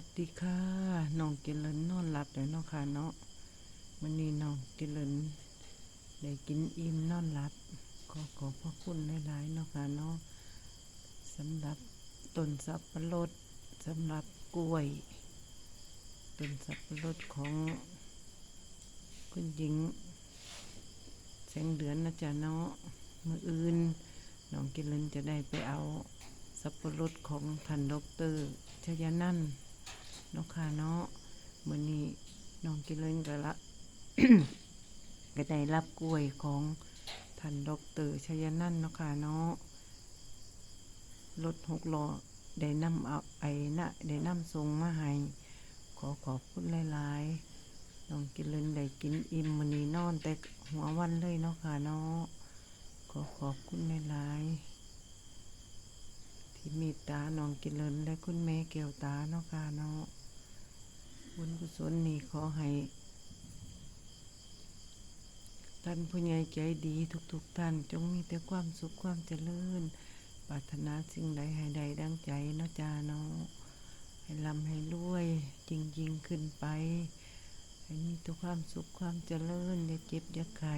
วัสดีค่ะน้องกินเลนนอนหลับแล้วเนาะค่ะเนาะวันนี้น้องกินเลนได้กินอิ่มนอนหลับขอขอบพระคุณหลายๆเนาะค่ะเนาะสำหรับต้นสับปะรดสำหรับกล้วยต้นสับปะรดของคุณหญิงแสงเดือนนะจ๊ะเนาะมืออื่นน้องกินเลนจะได้ไปเอาสับปะรดของท่านดอกเตอรชยนันท์ เนาะค่ะเนาะมื้อนี้น้องกินเล่นก็ละก็ได้รับกล้วยของท่านดอกเตอรชยนันท์เนาะค่ะเนาะรถหกล้อได้นำเอาไอ้นะได้นำส่งมาให้ขอขอบคุณหลายๆน้องกินเล่นได้กินอิ่มมื้อนี้นอนแต่หัววันเลยเนาะค่ะเนาะขอขอบคุณหลายๆที่มตตาน้องกินเลินและคุณแม่แก้วตาเนาะค่ะเนาะ บุญกุศลนี่ขอให้ท่านผู้ใหญ่ใจดีทุกๆท่าน จงมีแต่ความสุขความเจริญปรารถนาสิ่งใดให้ใดดังใจเนาะจ้าเนาะให้ลำให้รวยจริงจริงๆขึ้นไป ให้มีแต่ความสุขความเจริญอย่าเจ็บอย่าไข้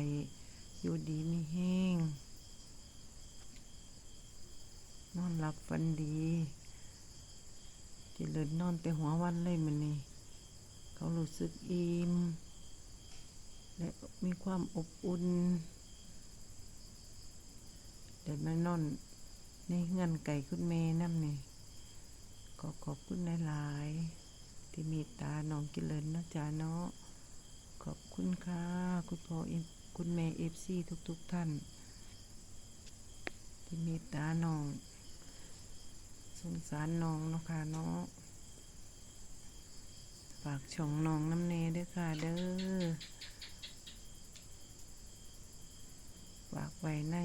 อยู่ดีมีแห้งนอนหลับฝันดีเจิเลินนอนแต่หัววันเลยมันนี่ เขารู้สึกอิ่มและมีความอบอุ่นเดี๋ยวมานอนในเงื่อนไก่คุณแม่น้ำนี่ก็ขอบคุณหลายๆที่มีตาน้องกิเลนนะจ๊ะเนาะขอบคุณค่ะคุณพ่อคุณแม่เอฟซีทุกๆท่าน ที่มตตาน้องสงสารน้องเนาะค่ะเนาะ ฝากช่องน้องน้ำเนด้วยค่ะเด้อฝากไว้ใน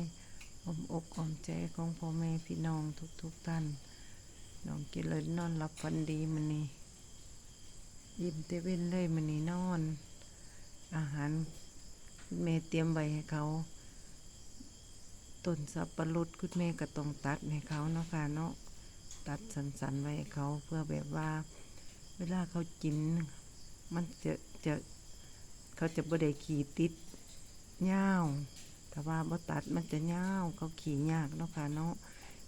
อ้อมอกอ้อมใจของพ่อแม่พี่น้องทุกๆท่าน น้องกินเลยนอนหลับฝันดีมันนี่ยิ้มเตเว้นเลยมันนี่นอน อาหารคุณแม่เตรียมไว้ให้เขาต้นสับปะรดคุณแม่ก็ต้องตัดให้เขาเนาะค่ะเนาะตัดสันๆไว้ให้เขาเพื่อแบบว่า เวลาเขากิน มันจะจะเขาจะบ่ได้ขี่ติดยาแต่ว่าบ่ตัดมันจะยาเขาขี่ยากเนาะค่ะเนาะ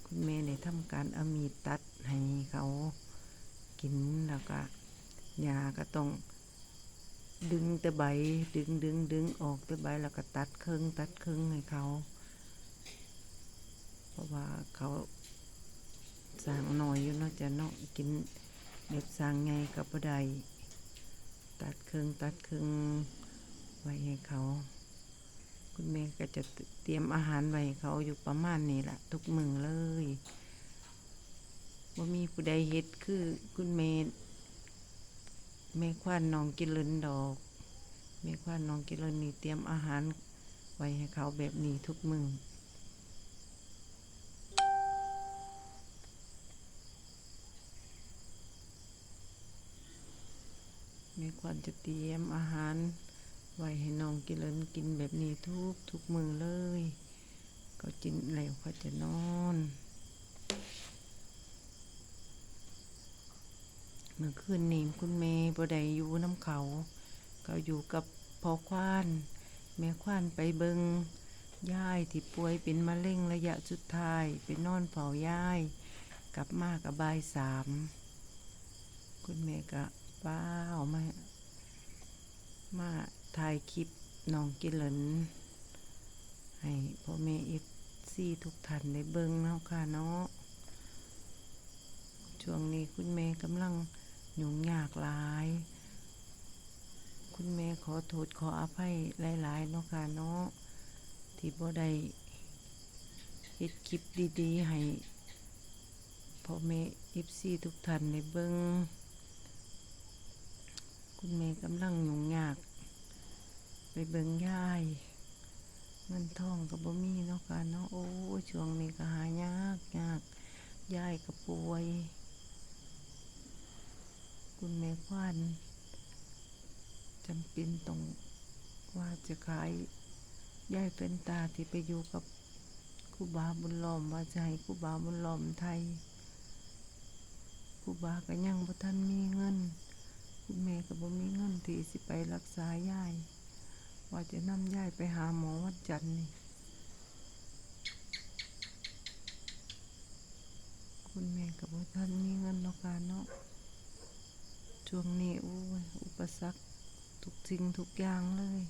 คุณแม่เนี่ยทำการเอามีดตัดให้เขากินแล้วก็ยาก็ต้องดึงแต่ใบดึงดึงดึงออกแต่ใบแล้วก็ตัดครึ่งตัดครึ่งให้เขา เพราะว่าเขาสร้างหน่อยอยู่เนาะจะเนาะกิน เด็บสร้างไงกับบ่ได้ตัดครึ่งตัดครึ่งไว้ให้เขา คุณแม่ก็จะเตรียมอาหารไว้ให้เขาอยู่ประมาณนี้แหละทุกมือเลยว่ามีผู้ใดเฮ็ดคือคุณแม่แม่ควานน้องกินเลนดอกแม่ควานน้องกินเลนนี่เตรียมอาหารไว้ให้เขาแบบนี้ทุกมือ ม่ควรจะเตรียมอาหาร ไว้ให้น้องกินเลนกินแบบนี้ทุกทุกมือเลย ก็กินแล้วเขาจะนอน เมื่อคืนนี้คุณแม่บ่ได้อยู่น้ำเขา ก็อยู่กับพ่อควาน แม่ควานไปเบิงย่ายที่ป่วยเป็นมะเร็งระยะสุดท้ายไปนอนเฝ้าย่าย กลับมากับบายสาม คุณแม่ก็้าวมา มาถ่ายคลิปน้องกินเหลินให้พ่อแม่เอฟซีทุกท่านได้เบิ่งเนาะค่ะเนาะช่วงนี้คุณแม่กำลังหยุ่งยากหลาย คุณแม่ขอโทษขออภัยหลายๆเนาะค่ะเนาะที่บ่ได้เฮ็ดคลิปดีๆ ให้พ่อแม่เอฟซีทุกท่านได้เบิ่ง กำลังยุ่งยาก ไปเบิ่งยายเงินทองกับบ่มีเนาะค่ะเนาะโอ้ช่วงนี้ก็หายากยากยายก็ป่วย คุณแม่ควันจำเป็นต้องว่าจะขายยายเป็นตาที่ไปอยู่กับคูบาบุญล้อมว่าจะให้คูบาบุญล้อมไทยรูบาก็ยังบ่ทันมีเงิน คุณแม่ก็บ่มีเงินที่สิไปรักษายาย ว่าจะนำยายไปหาหมอวันจันทร์นี่คุณแม่ก็บ่ทันมีเงินเนาะค่ะเนาะช่วงนี้โอ้ยอุปสรรคทุกสิ่งทุกอย่างเลย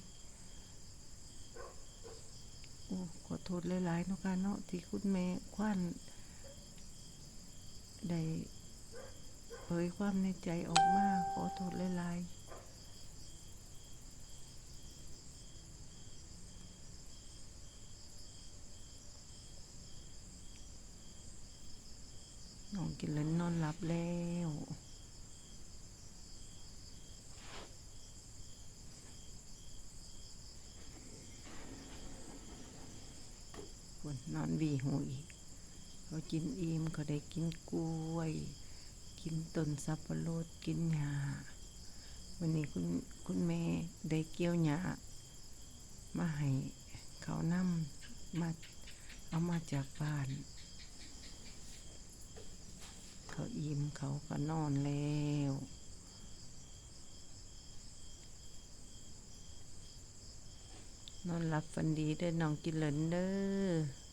โอ้ขอโทษหลายๆเนาะคะเนาะที่คุณแม่คว้านได้ เผยความในใจออกมาขอโทษหลายๆน้องกินแล้วนอนหลับแล้วนนอนวีหูอีกเขากินอิ่มเขาได้กินกล้วย กินต้นสับปะรดกินหญ้าวันนี้คุณคุณแม่ได้เกี่ยวหญ้ามาให้เขานำมาเอามาจากบ้าน เขาอิ่มเขาก็นอนแล้วนอนหลับฝันดีเด้อน้องกินเหลินเด้อ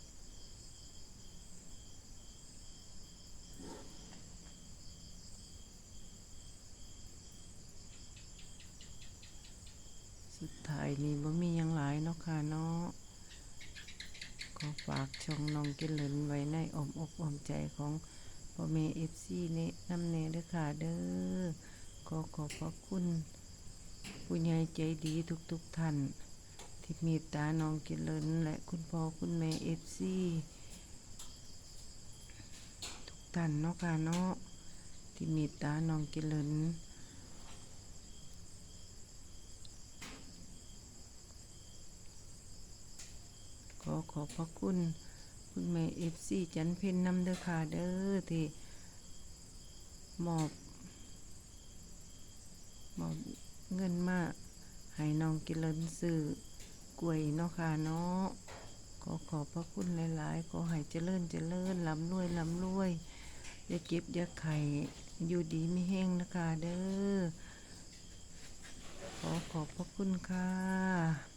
สุดท้ายนี่บ่มียังหลายเนาะค่ะเนาะขอฝากช่องน้องกินเหลินไว้ในอมอกอมใจของพ่อแม่เอฟซีนี่น้ำเนเด้อค่ะเด้อขอขอบพระคุณผู้ใหญ่ใจดีทุกๆท่าน ที่มีตาน้องกินเหลินและคุณพ่อคุณแม่เอฟซีทุกท่านเนาะค่ะเนาะที่มีตาน้องกินเหลิน ข อขอบพระคุณ คุณแม่เอฟซีจันเพ็ญนำเด้อค่ะเด้อที่มอบมอบเงินมาให้น้องกินเลินซื้อกล้วยเนาะค่ะเนาะขอขอบพระคุณหลาย ๆ ขอให้เจริญเจริญลำรวยลำรวยอย่าเก็บอย่าไข่อยู่ดีไม่แห้งนะคะเด้อขอขอบพระคุณค่ะ